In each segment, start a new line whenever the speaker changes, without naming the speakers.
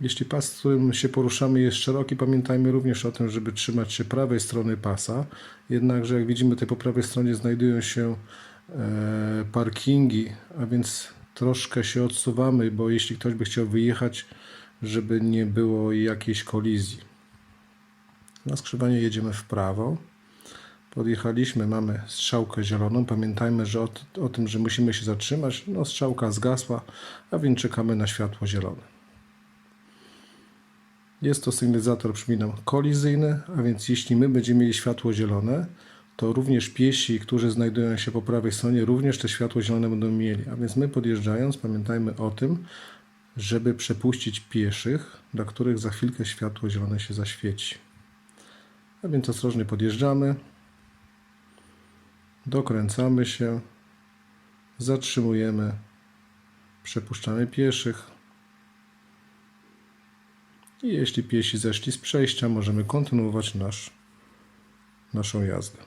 Jeśli pas, w którym się poruszamy jest szeroki, pamiętajmy również o tym, żeby trzymać się prawej strony pasa. Jednakże jak widzimy tutaj po prawej stronie znajdują się e, parkingi, a więc troszkę się odsuwamy, bo jeśli ktoś by chciał wyjechać, żeby nie było jakiejś kolizji. Na skrzyżowaniu jedziemy w prawo. Podjechaliśmy, mamy strzałkę zieloną. Pamiętajmy że o, o tym, że musimy się zatrzymać. No, strzałka zgasła, a więc czekamy na światło zielone. Jest to sygnalizator, przypominam, kolizyjny, a więc jeśli my będziemy mieli światło zielone, to również piesi, którzy znajdują się po prawej stronie, również te światło zielone będą mieli. A więc my podjeżdżając, pamiętajmy o tym, żeby przepuścić pieszych, dla których za chwilkę światło zielone się zaświeci. A więc ostrożnie podjeżdżamy, dokręcamy się, zatrzymujemy, przepuszczamy pieszych. I jeśli piesi zeszli z przejścia, możemy kontynuować nasz, naszą jazdę.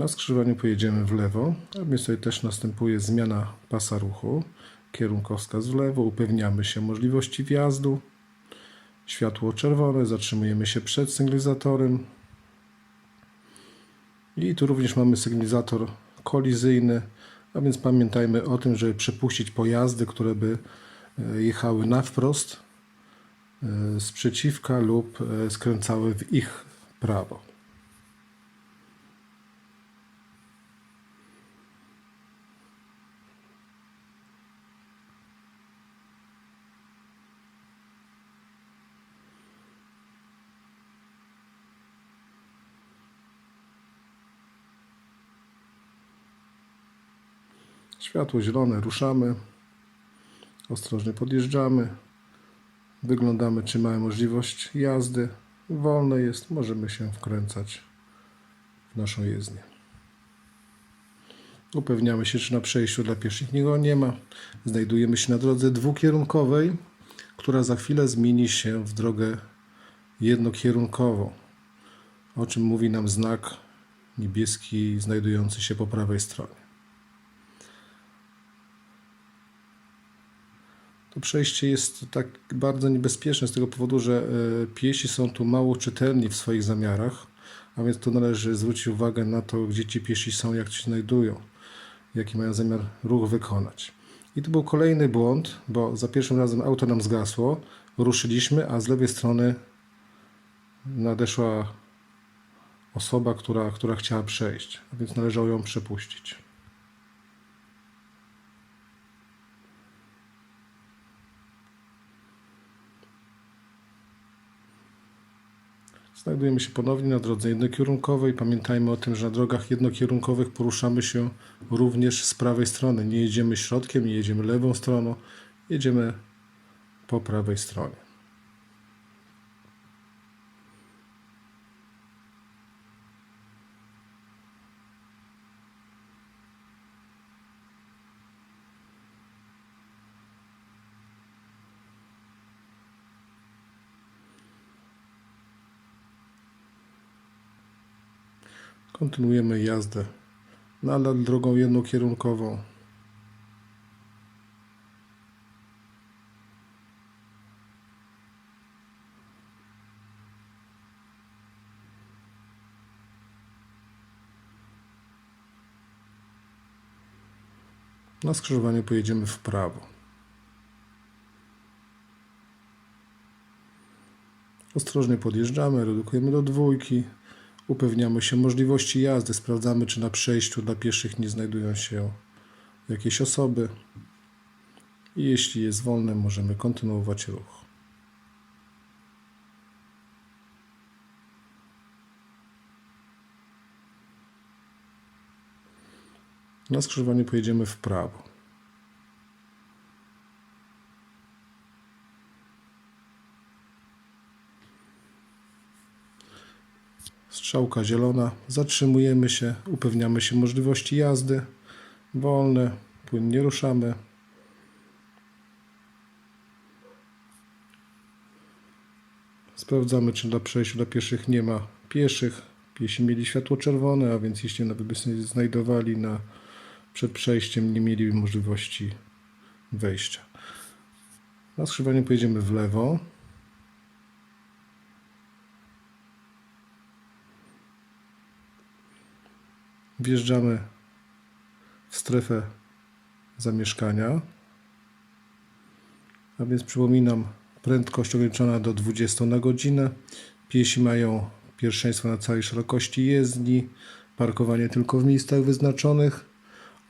Na skrzyżowaniu pojedziemy w lewo, więc tutaj też następuje zmiana pasa ruchu. Kierunkowskaz w lewo, upewniamy się możliwości wjazdu. Światło czerwone, zatrzymujemy się przed sygnalizatorem. I tu również mamy sygnalizator kolizyjny, a więc pamiętajmy o tym, żeby przepuścić pojazdy, które by e, jechały na wprost e, z przeciwka lub e, skręcały w ich prawo. Światło zielone, ruszamy. Ostrożnie podjeżdżamy. Wyglądamy, czy mamy możliwość jazdy. Wolne jest, możemy się wkręcać w naszą jezdnię. Upewniamy się, czy na przejściu dla pieszych nikogo nie ma. Znajdujemy się na drodze dwukierunkowej, która za chwilę zmieni się w drogę jednokierunkową, o czym mówi nam znak niebieski znajdujący się po prawej stronie. To przejście jest tak bardzo niebezpieczne z tego powodu, że e, piesi są tu mało czytelni w swoich zamiarach, a więc tu należy zwrócić uwagę na to, gdzie ci piesi są, jak się znajdują, jaki mają zamiar ruch wykonać. I to był kolejny błąd, bo za pierwszym razem auto nam zgasło, ruszyliśmy, a z lewej strony nadeszła osoba, która, która chciała przejść, a więc należało ją przepuścić. Znajdujemy się ponownie na drodze jednokierunkowej. Pamiętajmy o tym, że na drogach jednokierunkowych poruszamy się również z prawej strony. Nie jedziemy środkiem, nie jedziemy lewą stroną, jedziemy po prawej stronie. Kontynuujemy jazdę nadal drogą jednokierunkową. Na skrzyżowaniu pojedziemy w prawo. Ostrożnie podjeżdżamy, redukujemy do dwójki. Upewniamy się możliwości jazdy, sprawdzamy, czy na przejściu dla pieszych nie znajdują się jakieś osoby. I jeśli jest wolne, możemy kontynuować ruch. Na skrzyżowaniu pojedziemy w prawo. Strzałka zielona. Zatrzymujemy się, upewniamy się możliwości jazdy. Wolne. płynnie ruszamy. Sprawdzamy, czy na przejściu dla pieszych nie ma pieszych. Piesi mieli światło czerwone, a więc jeśli nawet by się znajdowali na, przed przejściem, nie mieli możliwości wejścia. Na skrzyżowaniu pojedziemy w lewo. Wjeżdżamy w strefę zamieszkania. A więc przypominam, prędkość ograniczona do 20 na godzinę. Piesi mają pierwszeństwo na całej szerokości jezdni, parkowanie tylko w miejscach wyznaczonych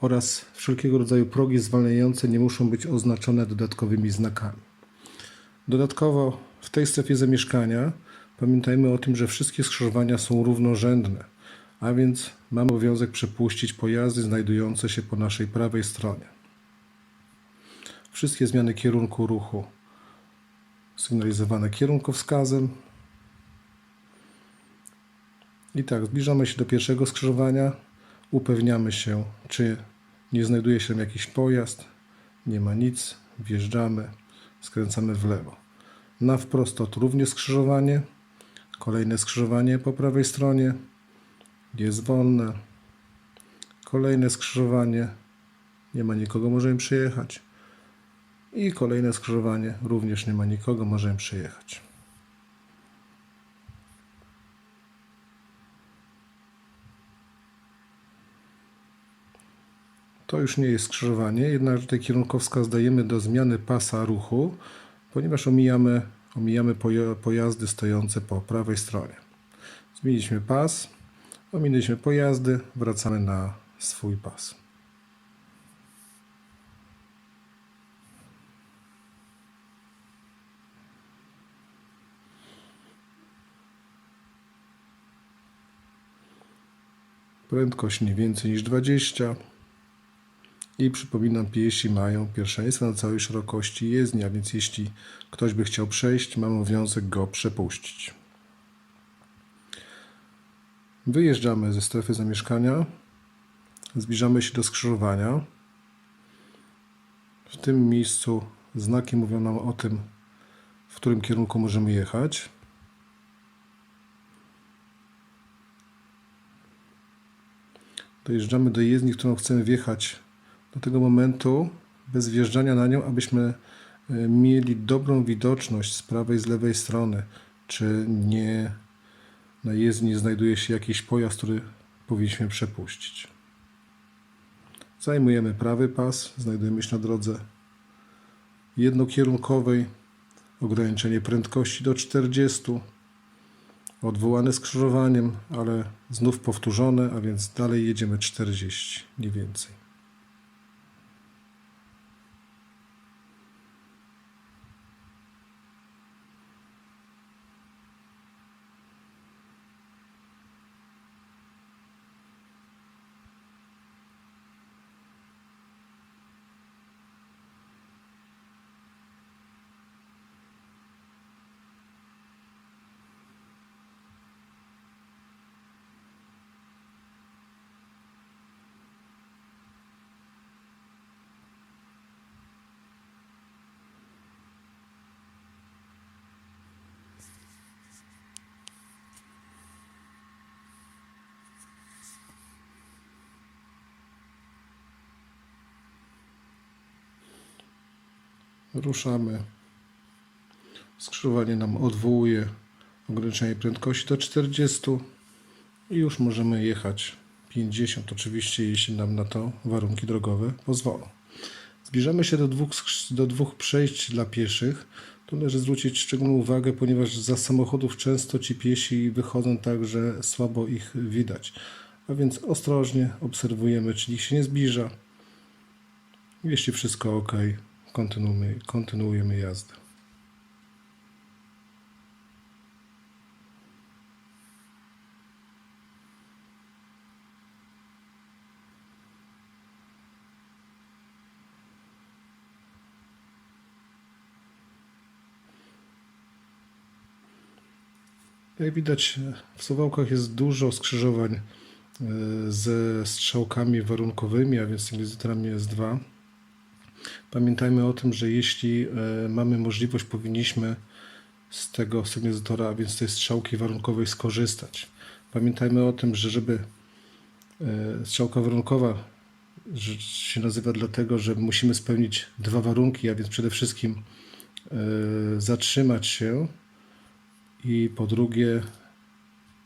oraz wszelkiego rodzaju progi zwalniające nie muszą być oznaczone dodatkowymi znakami. Dodatkowo w tej strefie zamieszkania pamiętajmy o tym, że wszystkie skrzyżowania są równorzędne, a więc mamy obowiązek przepuścić pojazdy znajdujące się po naszej prawej stronie. Wszystkie zmiany kierunku ruchu sygnalizowane kierunkowskazem. I tak, zbliżamy się do pierwszego skrzyżowania. Upewniamy się, czy nie znajduje się jakiś pojazd. Nie ma nic. Wjeżdżamy, skręcamy w lewo. Na wprost również skrzyżowanie. Kolejne skrzyżowanie po prawej stronie. Jest wolne. Kolejne skrzyżowanie. Nie ma nikogo, możemy przejechać. I kolejne skrzyżowanie, również nie ma nikogo, możemy przejechać. To już nie jest skrzyżowanie, jednak tutaj kierunkowskaz dajemy do zmiany pasa ruchu, ponieważ omijamy, omijamy poja- pojazdy stojące po prawej stronie. Zmieniliśmy pas, ominęliśmy pojazdy, wracamy na swój pas. Prędkość nie więcej niż 20. I przypominam, piesi mają pierwszeństwo na całej szerokości jezdni, a więc jeśli ktoś by chciał przejść, mam obowiązek go przepuścić. Wyjeżdżamy ze strefy zamieszkania, zbliżamy się do skrzyżowania. W tym miejscu znaki mówią nam o tym, w którym kierunku możemy jechać. dojeżdżamy do jezdni, którą chcemy wjechać do tego momentu, bez wjeżdżania na nią, abyśmy e, mieli dobrą widoczność z prawej, z lewej strony, czy nie na jezdni znajduje się jakiś pojazd, który powinniśmy przepuścić. Zajmujemy prawy pas, znajdujemy się na drodze jednokierunkowej, ograniczenie prędkości do 40 odwołane skrzyżowaniem, ale znów powtórzone, a więc dalej jedziemy 40, nie więcej. Ruszamy. Skrzyżowanie nam odwołuje ograniczenie prędkości do 40 i już możemy jechać 50, oczywiście jeśli nam na to warunki drogowe pozwolą. Zbliżamy się do dwóch, do dwóch przejść dla pieszych. Tu należy zwrócić szczególną uwagę, ponieważ za samochodów często ci piesi wychodzą tak, że słabo ich widać. A więc ostrożnie obserwujemy, czy nikt się nie zbliża. Jeśli wszystko ok, kontynuujemy, kontynuujemy jazdę. Jak widać, w Suwałkach jest dużo skrzyżowań ze strzałkami warunkowymi, a więc sygnalizatorami S2. Pamiętajmy o tym, że jeśli e, mamy możliwość, powinniśmy z tego sygnalizatora, a więc tej strzałki warunkowej skorzystać. Pamiętajmy o tym, że żeby e, strzałka warunkowa się nazywa dlatego, że musimy spełnić dwa warunki, a więc przede wszystkim e, zatrzymać się i po drugie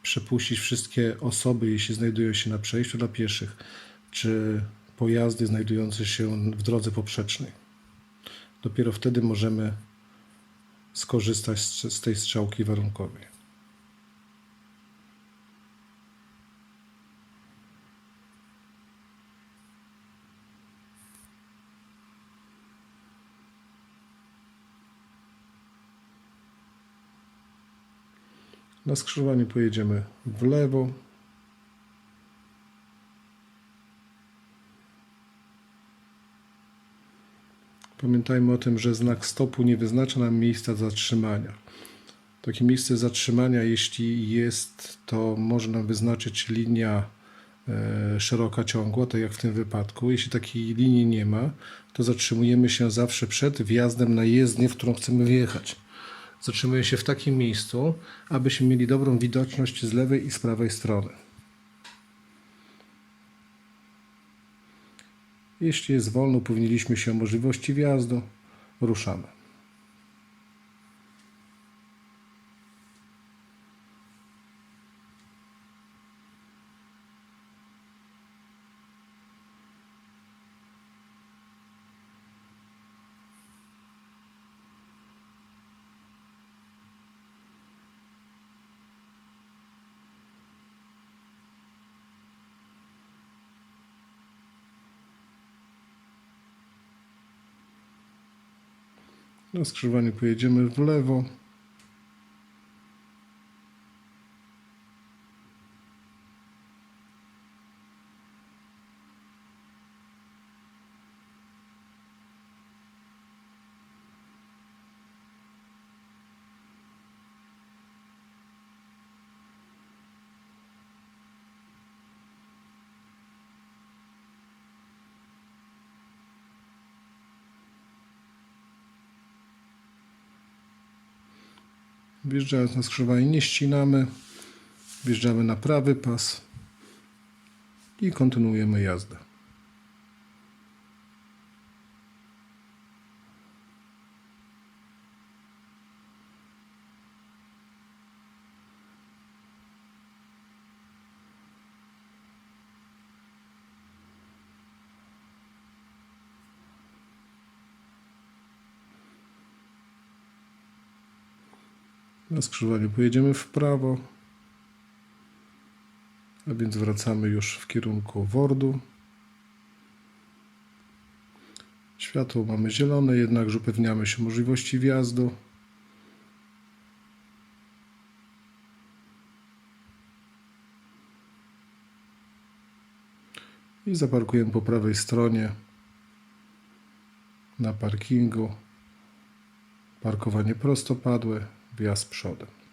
przepuścić wszystkie osoby, jeśli znajdują się na przejściu dla pieszych, czy pojazdy znajdujące się w drodze poprzecznej. Dopiero wtedy możemy skorzystać z, tej strzałki warunkowej. Na skrzyżowaniu pojedziemy w lewo. Pamiętajmy o tym, że znak stopu nie wyznacza nam miejsca zatrzymania. Takie miejsce zatrzymania, jeśli jest, to można wyznaczyć linia e, szeroka ciągła, tak jak w tym wypadku. Jeśli takiej linii nie ma, to zatrzymujemy się zawsze przed wjazdem na jezdnię, w którą chcemy wjechać. Zatrzymuję się w takim miejscu, abyśmy mieli dobrą widoczność z lewej i z prawej strony. Jeśli jest wolno, upewniliśmy się o możliwości wjazdu, ruszamy. Na skrzyżowaniu pojedziemy w lewo. Wjeżdżając na skrzyżowanie nie ścinamy. Wjeżdżamy na prawy pas i kontynuujemy jazdę. Na skrzyżowaniu pojedziemy w prawo, a więc wracamy już w kierunku Wordu. Światło mamy zielone, jednakże upewniamy się możliwości wjazdu. I zaparkujemy po prawej stronie na parkingu. Parkowanie prostopadłe, wjazd przodem.